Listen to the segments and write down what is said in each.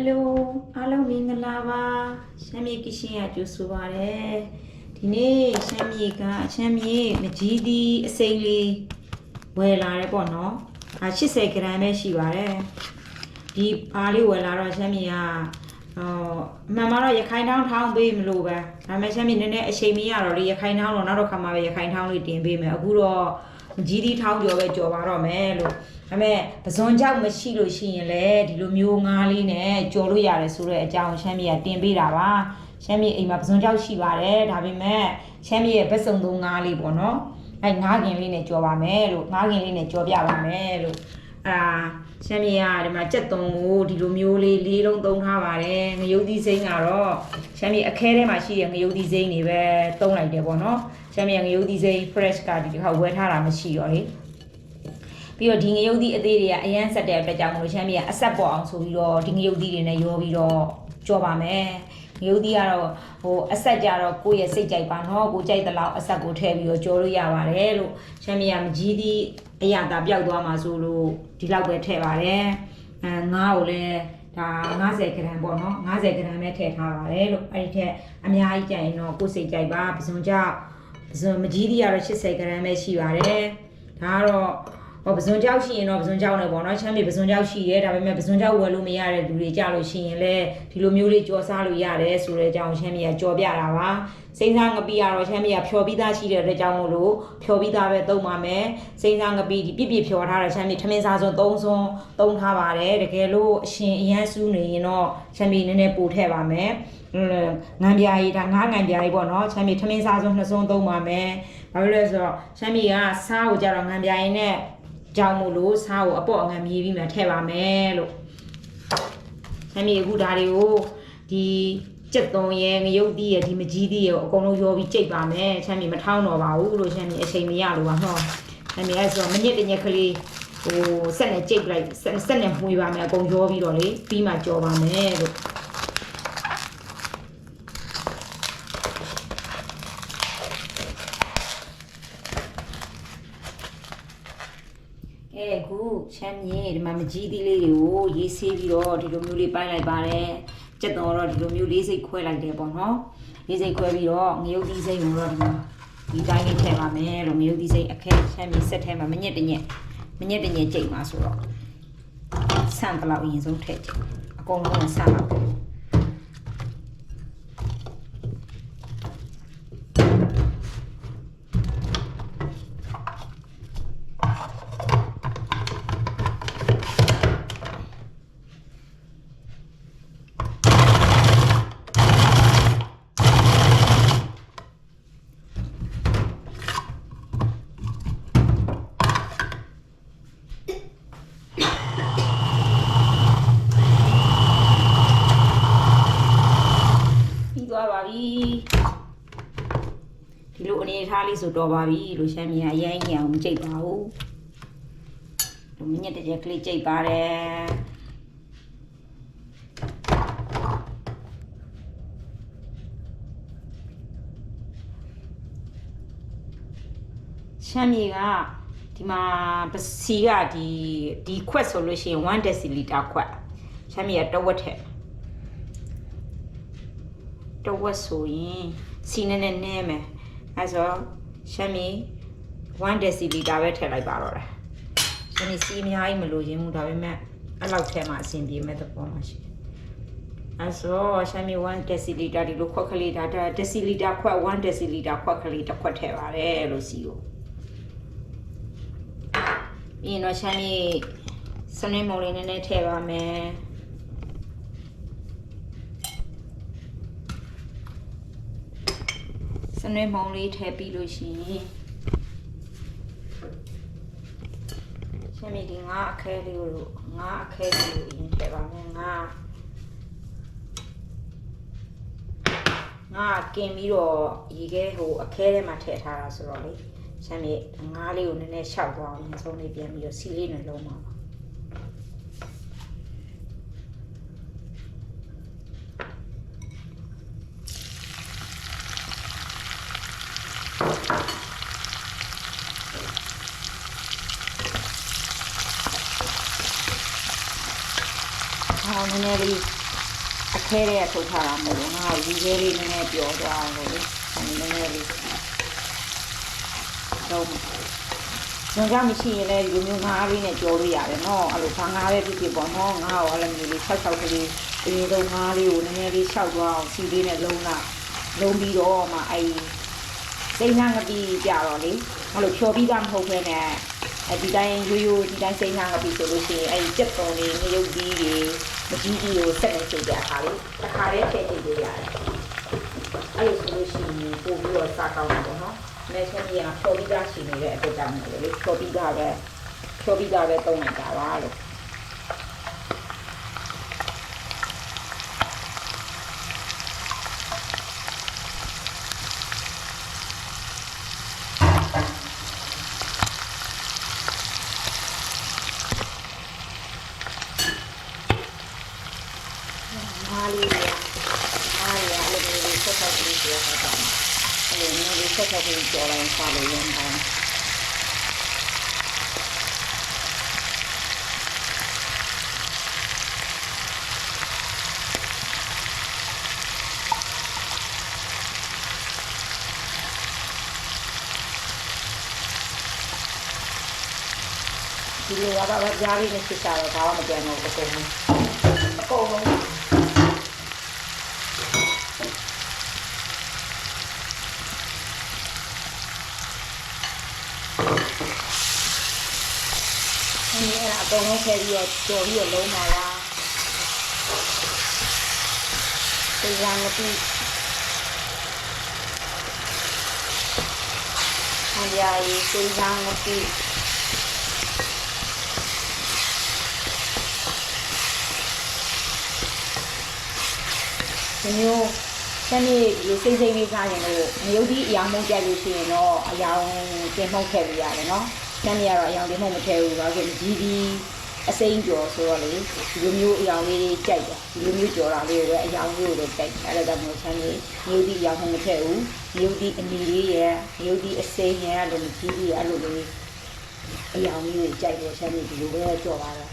ဟယ်လိုအားလုံးမင်္ဂလာပါရှမ်းမြေကရှင်ရကြိုဆိုပါရစေဒီနေ့ရှမ်းမြေကရှမ်းမြေမကြီးသီးအစိမ်းလေးဝယ်လာတယ်ပေါ့နော်ဒါ80 gram ပဲရှိပါတယ်ဒီအားလေးဝယ်လာတော့ရှမ်းမြေကဟောအမှန်မှာတော့ရခိုင်တောင်းထောင်းပေးမလို့ပဲဒါပေမဲ့ရှမ်းမြေနည်းနည်းအချိန်မရတော့လေရခိုင်တောင်းတော့နောက်တော့ခါမှပဲရခိုင်တောင်းလေးတင်ပေးမယ်အခုတော့မ ကြီးသီးထောင်းကြော်ပဲကြော်ပါတော့မယ်လို့ဒါပေမဲ့ပဇွန်ကြောက်မရှိလို့ရှိရင်လည်းဒီလိုမျိုးငားလေးနဲ့ကြော်လို့ရတယ်ဆိုတဲ့အကြောင်းရှမ်းမြေကတင်ပေးတာပါရှမ်းမြေအိမ်မှာပဇွန်ကြောက်ရှိပါတယ်ဒါပေမဲ့ရှမ်းမြေရဲ့ဘက်စုံသုံးငားလေးပေါ့နော်အဲငားခင်လေးနဲ့ကြော်ပါမယ်လို့ငားခင်လေးနဲ့ကြော်ပြပါမယ်လို့ အာရှမ်းမြေကဒီမှာကြက်သွန်ကိုဒီလိုမျိုးလေးလေးလုံးသုံးထားပါတယ်ငရုတ်သီးစိမ်းကတော့ရှမ်းမြေအခဲထဲမှာရှိတဲ့ငရုတ်သီးစိမ်းတွေပဲသုံးလိုက်တယ်ပေါ့နော်ရှမ်းမြေကငရုတ်သီးစိမ်း fresh ကဒီတစ်ခါဝယ်ထားတာမရှိတော့လေပြီးတော့ဒီငရုတ်သီးအသေးတွေကအရန်ဆက်တဲ့အတွက်ကြောင့်မလို့ရှမ်းပြည်ကအဆက်ပေါ်အောင်ဆိုပြီးတော့ဒီငရုတ်သီးတွေနဲ့ရောပြီးတော့ကြောပါမယ် ငရုတ်သီးကတော့ဟိုအဆက်ကြတော့ကိုယ့်ရဲ့စိတ်ကြိုက်ပါနော်ကိုကြိုက်တဲ့လောက်အဆက်ကိုထည့်ပြီးတော့ကြောလို့ရပါတယ်လို့ရှမ်းပြည်ကမကြီးသီးအရာတာပျောက်သွားမှာဆိုလို့ဒီလောက်ပဲထည့်ပါတယ်အဲငါ့ကိုလည်းဒါ90 gram ပေါ့နော်90 gram ပဲထည့်ထားပါတယ်လို့အဲ့ဒီထက်အများကြီးကြိုက်ရင်တော့ကိုယ်စိတ်ကြိုက်ပါပစုံကြောက်ပစုံမကြီးသီးကတော့80 gram ပဲရှိပါတယ်ဒါကတော့ ဟောပဇွန်ကြောက်ရှိရင်တော့ပဇွန်ကြောက်နဲ့ပေါ့နော်ချမ်းမြေပဇွန်ကြောက်ရှိရဲဒါပေမဲ့ပဇွန်ကြောက်ဝယ်လို့မရတဲ့လူတွေကြလို့ရှိရင်လည်းဒီလိုမျိုးလေးကြော်စားလို့ရတယ်ဆိုတဲ့အကြောင်းချမ်းမြေကကြော်ပြတာပါစိမ့်စားငပီကတော့ချမ်းမြေကဖြော်ပြီးသားရှိတဲ့အတွက်ကြောင့်မို့လို့ဖြော်ပြီးသားပဲသုံးပါမယ်စိမ့်စားငပီဒီပြစ်ပြစ်ဖြော်ထားတဲ့ချမ်းမြေထမင်းစားစွန်းသုံးစွန်းသုံးထားပါတယ်တကယ်လို့အရှင်အရန်စူးနေရင်တော့ချမ်းမြေနည်းနည်းပို့ထည့်ပါမယ်ငံပြားကြီးဒါငါးငံပြားကြီးပေါ့နော်ချမ်းမြေထမင်းစားစွန်းနှစ်စွန်းသုံးပါမယ်ဘာလို့လဲဆိုတော့ချမ်းမြေကစားကိုကြတော့ငံပြားကြီးနဲ့ ကြောင်မို့လို့စားကိုအပေါ့အငံမြေးပြီးမှထည့်ပါမယ်လို့ဆမ်းမြေအခုဒါတွေကိုဒီကြက်သွန်ရဲ့ငရုတ်သီးရဲ့ဒီမကြီးသီးရဲ့အကုန်လုံးရောပြီးကြိတ်ပါမယ်ဆမ်းမြေမထောင်းတော့ပါဘူးလို့ဆမ်းမြေအချိန်မရလို့ပါဟောဆမ်းမြေအဲဆိုတော့မညစ်တညက်ကလေးဟိုဆက်နဲ့ကြိတ်လိုက်ဆက်ဆက်နဲ့မှွေပါမယ်အကုန်ရောပြီးတော့လေပြီးမှကြော်ပါမယ်လို့အဲအခု ချမ်းမြေဒီမှာမကြီးသီးလေးတွေကိုရေးဆေးပြီးတော့ဒီလိုမျိုးလေးပိုင်းလိုက်ပါတယ်ကြက်သွန်တော့ဒီလိုမျိုးလေးစိတ်ခွဲလိုက်တယ်ပေါ့နော်လေးစိတ်ခွဲပြီးတော့ငရုတ်သီးစိတ်ကိုတော့ဒီမှာဒီတိုင်းလေးထည့်ပါမယ်လို့ငရုတ်သီးစိတ်အခဲချမ်းမြေဆက်ထဲမှာမညက်တညက်မညက်တညက်ကြိတ်မှာဆိုတော့ဆန်ပလောက်အရင်ဆုံးထည့်ကြည့်အကုန်လုံးဆန်လောက်ပြီးသွားပါပြီ ဒီလိုအနေထားလေးဆိုတော့ပါပြီလို့ရှမ်းမြေအရင်ကြီးအောင်မကြိတ်ပါဘူးလူမညက်တစ်ချက်ကလေးကြိတ်ပါတယ်ရှမ်းမြေကဒီမှာပစီကဒီဒီခွက်ဆိုလို့ရှိရင်1 deciliter ခွက်ရှမ်းမြေကတစ်ဝက်ထက် တဝက်ဆိုရင်စီနဲ့နဲ့နဲမယ်အဲဆိုရှမ်းမီ1 deciliter ပဲထည့်လိုက်ပါတော့တယ်ရှမ်းမီစီအများကြီးမလိုချင်ဘူးဒါပေမဲ့အဲ့လောက်ထဲမှာအဆင်ပြေမဲ့သဘောမှရှိတယ်အဲဆိုရှမ်းမီ1 deciliter ဒီလိုခွက်ကလေးဒါ deciliter ခွက်1 deciliter ခွက်ကလေးတစ်ခွက်ထည့်ပါတယ်လို့စီကိုပြီးရင်တော့ရှမ်းမီစနေမုံလေးနည်းနည်းထည့်ပါမယ် နွေးမုံလေးထည့်ပြီးလို့ရှိရင်ရှင်မီဒီငါအခဲလေးကိုငါအခဲလေးကိုအရင်ထည့်ပါမယ်ငါငါကင်ပြီးတော့ရေခဲဟိုအခဲထဲမှာထည့်ထားတာဆိုတော့လေရှင်မီငါလေးကိုနည်းနည်းရှောက်သွားအောင်အဆုံးလေးပြန်ပြီးတော့စီလေးနဲ့လုံးပါပါဟောန ည်းနည်းလေးအခဲတွေကထုတ်ထားတာမဟုတ်ဘူးငါကဒီခဲလေးနည်းနည်းပျော်သွားအောင်လို့လေအဲ့ဒီနည်းနည်းလေးတော့ညောင်ကြမရှိရင်လည်းဒီလိုမျိုးငါးလေးနဲ့ကြော်လို့ရတယ်နော်အဲ့လိုဘာငါးပဲဖြစ်ဖြစ်ပေါ့နော်ငါ့ကိုအဲ့လိုမျိုးလေး၆၆ကလေးအရင်ဆုံးငါးလေးကိုနည်းနည်းလေး၆သွားအောင်စီလေးနဲ့လုံးလာလုံးပြီးတော့မှအဲ့ဒီစိတ်နှံငပီးကြတော့လေအဲ့လိုဖြော်ပြီးသားမဟုတ်ဘဲနဲ့ အဲဒီတိုင်းရိုးရိုးဒီတိုင်းစိတ်နှံငပီးဆိုလို့ရှိရင်အဲ့ဒီကြက်သွန်လေးငရုတ်ကြီးတွေမကြီးကြီးကိုဆက်နေချိန်ကြအခါလေးတစ်ခါလေးထည့်ကြည့်လို့ရတယ်အဲ့လိုဆိုလို့ရှိရင်ပို့ပြီးတော့စားကောင်းတယ်ပေါ့နော်မဲချင်းကြီးကဖြော်ပြီးသားရှိနေတဲ့အတွက်ကြောင့်မို့လို့လေဖြော်ပြီးသားပဲဖြော်ပြီးသားပဲတုံးလိုက်တာပါလို့ မာလီယာမာလီယာလည်းဒီဆက်ဆက်ပြီးပြောတာတော့အဲဒီ မျိုးဆက်ဆက်ပြီးပြောလိုက်ပါလို့ရင်ပါဒီလိုကတော့ကြားရင်းနဲ့စစ်စားတော့ဘာမှမကြမ်းတော့ဘူးအကုန်လုံးအကုန်လုံး ။ဒီအဲ့ဒါအ ကုန်လုံးဖယ်ပြီးတော့ကြော်ပြီးတော့လုံးပါလား။ဒီရံမတိ။ဟန်ရည်ဒီရံမတိ။ဒီမျိုးဆန်းလေးဒီစိတ်စိတ်လေးစားရင်လို့မြုပ်ပြီးအယောင်မုန်းကြလို့ရှိရင်တော့အယောင်တင်မှုတ်ခဲ့ပြရတယ်နော်။ ဆန်းလေးကတော့အယောင်တင်မှုတ်မထည့်ဘူး။ဘာလို့လဲဒီဒီအစိမ့်ကြော်ဆိုတော့လေဒီလိုမျိုးအယောင်လေးကြိုက်တယ်။ဒီလိုမျိုးကြော်တာလေးကိုပဲအယောင်လေးကိုပဲကြိုက်တယ်။အဲ့ဒါကြောင့်မို့ဆန်းလေးမြုပ်ပြီးအယောင်မှုတ်မထည့်ဘူး။မြုပ်ပြီးအနီလေးရဲ့မြုပ်ပြီးအစိမ့်ရဲ့အဲ့လိုကြီးကြီးအဲ့လိုလေးအယောင်လေးကိုကြိုက်တယ်ဆန်းလေးဒီလိုပဲကြော်ပါတော့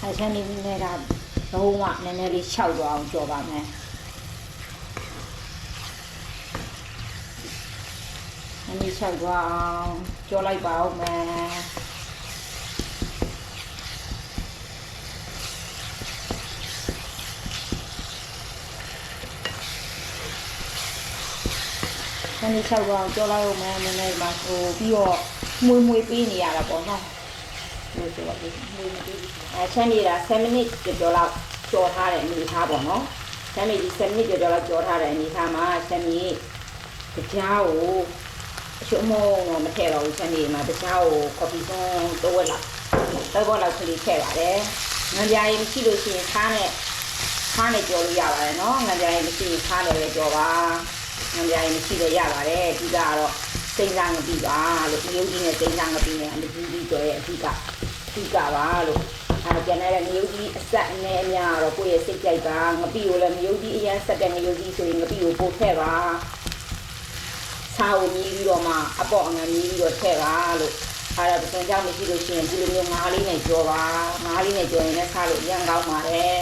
ဆက်ချမ်းနေနေတာလုံးဝနည်းနည်းလေးခြောက်သွားအောင်ကြော်ပါမယ်။ နည်းနည်းခြောက်သွားအောင်ကြော်လိုက်ပါဦးမယ်။နည်းနည်းခြောက်သွားအောင်ကြော်လိုက်ဦးမယ်နည်းနည်းမှဟိုပြီးတော့မွေမွေပေးနေရတာပေါ့နော်။ဒီလိုဆိုတော့ဒီမွေမွေပေးအဲချမ်းနေတာ7မိနစ်ကျော်လောက်ကြော်ထားတဲ့အနေထားပေါ့နော်။ချမ်းနေဒီ7မိနစ်ကျော်လောက်ကြော်ထားတဲ့အနေထားမှာချမ်းနေကြားကို အချို့မောမထည့်တော့ဘူးချမ်းနေမှာကြားကိုကော်ဖီသွန်းတော့ဝက်လောက်တော့ဝက်လောက်ကလေးထည့်ပါတယ်။ငံပြားရင်မရှိလို့ရှိရင်ခါနဲ့ခါနဲ့ကြော်လို့ရပါတယ်နော်။ငံပြားရင်မရှိရင်ခါနဲ့လည်းကြော်ပါ။ငံပြားရင်မရှိလည်းရပါတယ်။ဒီကတော့စိမ့်စားငပြီပါလို့ဒီရုပ်ကြီးနဲ့စိမ့်စားငပြီနဲ့အမကြီးကြီးကြော်ရဲ့အဓိကဒီကပါလို့အဲကျန်တဲ့ငရုတ်ကြီးအဆက်အနဲ့အများတော့ကိုယ့်ရဲ့စိတ်ကြိုက်ပါငပိကိုလည်းငရုတ်ကြီးအရင်ဆက်တဲ့ငရုတ်ကြီးဆိုရင်ငပိကိုပို့ထည့်ပါ စားကိုမြည်ပြီးတော့မှအပေါ့အငံမြည်ပြီးတော့ထည့်ပါလို့အဲဒါပစံကြောင့်မရှိလို့ရှိရင်ဒီလိုမျိုးငါးလေးနဲ့ကြော်ပါငါးလေးနဲ့ကြော်ရင်လည်းစားလို့အရင်ကောင်းပါတယ်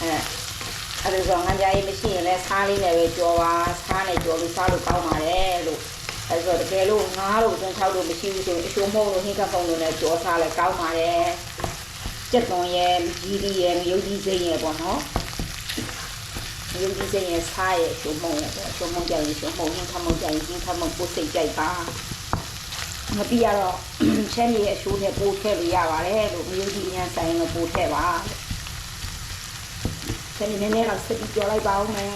အဲအဲ့ဒါဆိုငန်းကြရေးမရှိရင်လည်းစားလေးနဲ့ပဲကြော်ပါစားနဲ့ကြော်လို့စားလို့ကောင်းပါတယ်လို့အဲဆိုတကယ်လို့ငါးလို့စံ၆လို့မရှိဘူးဆိုရင်အရှိုးမုံလို့ဟင်းကဖုံလို့လည်းကြောစားလဲကောင်းပါတယ်ကြက်သွန်ရဲ့ကြီးကြီးရဲ့မြုပ်ကြီးစိမ့်ရဲ့ပေါ့နော်မြုပ်ကြီးစိမ့်ရဲ့စားရဲ့အရှိုးမုံရဲ့ပေါ့အ ရှိုးမုံကြရင်အရှိုးမုံဟင်းကဖုံကြရင်ဟင်းကဖုံကိုစိတ်ကြိုက်ပါမပြရတော့ချမ်းရဲ့အရှိုးနဲ့ပို့ထည့်လို့ရပါတယ်လို့မြုပ်ကြီးအញ្ញဆိုင်လို့ပို့ထည့်ပါချမ်းနည်းနည်းတော့စက်ပြီးကြောလိုက်ပါဦးမယ်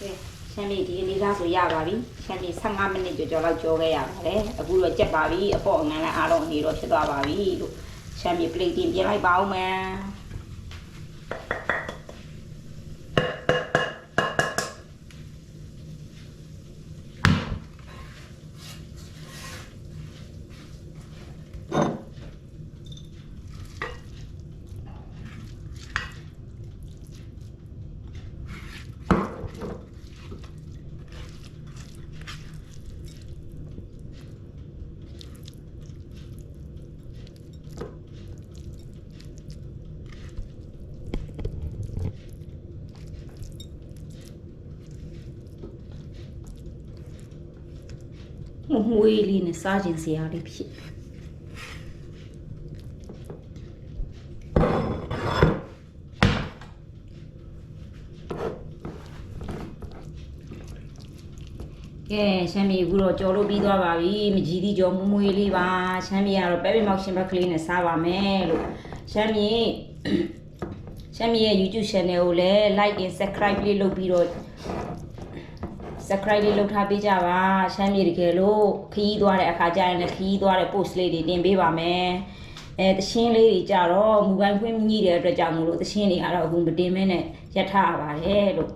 ကဲရှမ်းလေးဒီအနေသားဆိုရပါပြီရှမ်းလေး15မိနစ်ကျော်ကျော်လောက်ကြောခဲ့ရပါတယ်အခုတော့ကြက်ပါပြီအပေါ့အငန်းလည်းအားလုံးအနေတော့ဖြစ်သွားပါပြီလို့ရှမ်းလေးပလိတ်တင်ပြင်လိုက်ပါဦးမယ် မှုမွေးလေးနဲ့စားခြင်းစရာလေးဖြစ်ကဲရှမ်းပြည်အခုတော့ကြော်လို့ပြီးသွားပါပြီမကြီးသီးကြော်မွမွေးလေးပါရှမ်းပြည်ကတော့ပဲပင်မောက်ရှင်ဘက်ကလေးနဲ့စားပါမယ်လို့ရှမ်းပြည်ရှမ်းပြည်ရဲ့ YouTube channel ကိုလည်း like and subscribe လေးလုပ်ပြီးတော့ subscribe လေးလုပ်ထားပေးကြပါရှမ်းပြည်တကယ်လို့ခရီးသွားတဲ့အခါကျရင်လည်းခရီးသွားတဲ့ post လေးတွေတင်ပေးပါမယ်အဲတရှင်းလေးတွေကြတော့မူပိုင်ခွင့်မြည်တဲ့အတွက်ကြောင့်မို့လို့တရှင်းတွေကတော့အခုမတင်မဲနဲ့ရက်ထားရပါတယ်လို့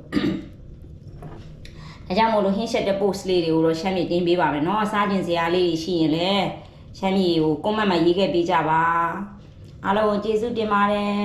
အဲကြောင့်မို့လို့ဟင်းချက်တဲ့ post လေးတွေကိုတော့ရှမ်းပြည်တင်ပေးပါမယ်เนาะစားကျင်စရာလေးတွေရှိရင်လည်းရှမ်းပြည်ကို comment မှာရေးခဲ့ပေးကြပါအားလုံးကိုကျေးဇူးတင်ပါတယ်